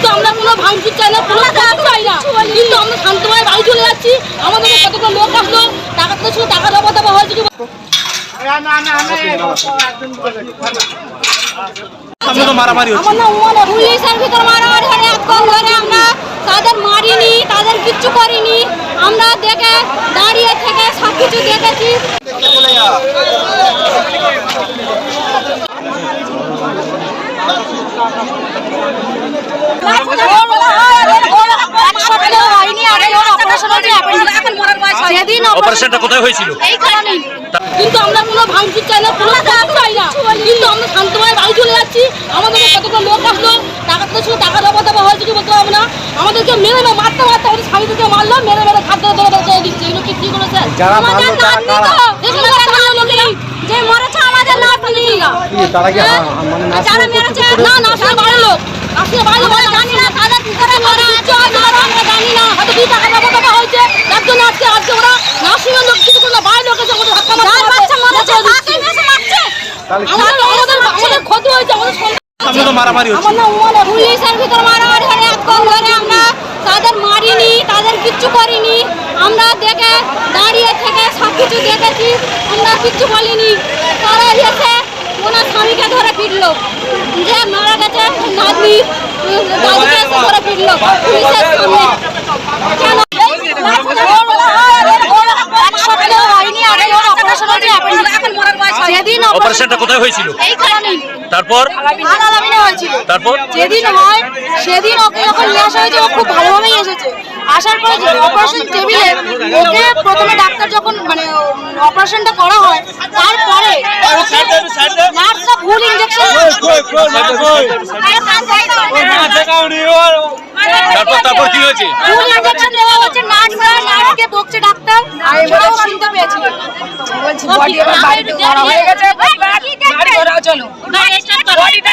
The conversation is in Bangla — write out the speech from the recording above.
কিন্তু আমরা কোনো ভাঙচুর চাই না কোনো চাই না। কিন্তু আমরা শান্তভাবে বাড়ি চলে যাচ্ছি। আমাদের কতগুলো লোক আসলো টাকা তো শুধু টাকা দেবো দেবো হয়েছে কি সামনে তো মারামারি হচ্ছে। আমার না পুলিশের ভিতর মারামারি এতক্ষণ ধরে আমরা তাদের মারিনি তাদের কিচ্ছু করিনি। আমরা দেখে দাঁড়িয়ে থেকে সব কিছু দেখেছি। যেদিন অপারেশনটা কোথায় হয়েছিল? কিন্তু আমরা কোনো ভাঙচুর চাই না কোনো কাজ চাই না। কিন্তু আমরা শান্তভাবে বাড়ি চলে যাচ্ছি। আমাদের কতগুলো লোক আসলো টাকা তো শুধু টাকা দেবো দেবো হয়েছে কি বলতে পারব না। আমাদেরকে মেরে মেরে মারতে মারতে আমাদের স্বামীদেরকে মারলো মেরে মেরে খাদ্য দেবো দেবো দিচ্ছে। এগুলো কি ঠিক করেছে যারা মারলো তারা কারা? তো, এগুলো স্থানীয় লোকেরা, যে মরেছে আমাদের নাতনি তারা কি হ্যাঁ? মানে যারা মেরেছে না না সে বাড়ির লোক। আসলে বাড়ির লোক জানি না তাদের ভিতরে মারা আছে আমরা জানি না হয়তো দুই টাকা দেবো দেবো হয়েছে। তার জন্য আজকে আজকে ওরা নার্সিংয়ের লোক কিছু করে না লোক এসে আমাদের ধাক্কা মারছে বাচ্চা মারছে তাকে মেসে মারছে। আমাদের আমাদের আমাদের ক্ষতি হয়েছে আমাদের সামনে তো মারামারি হচ্ছে। আমার না মানে পুলিশের ভিতর মারামারি এতক্ষণ ধরে আমরা। তাদের মারিনি তাদের কিচ্ছু করিনি। আমরা দেখে দাঁড়িয়ে থেকে সব কিছু দেখেছি আমরা কিচ্ছু বলিনি। তারা স্বামীকে ধরে পিটলো যে মারা গেছে নাতনি উম, দাদিকে এসে ধরে পিটলো পুলিশের সামনে। যেদিন অপারেশনটা কোথায় হয়েছিল? এইখানেই তারপর? তারপর? যেদিন হয় সেদিন ওকে নিয়ে আসা হয়েছে ও খুব ভালোভাবেই এসেছে। আসার পরে যে অপারেশন টেবিলে ওকে প্রথমে ডাক্তার যখন মানে অপারেশনটা করা হয় তারপরে নার্সরা ভুল ইঞ্জেকশন তারপর তারপর কি হয়েছে? ভুল ইঞ্জেকশন দেওয়া হচ্ছে নার্সরা নার্সকে বকছে ডাক্তার। আমি শুনতে পেয়েছি বলছি বডি এবার বাড়িতে করা হয়ে গেছে। চলো। বডিটা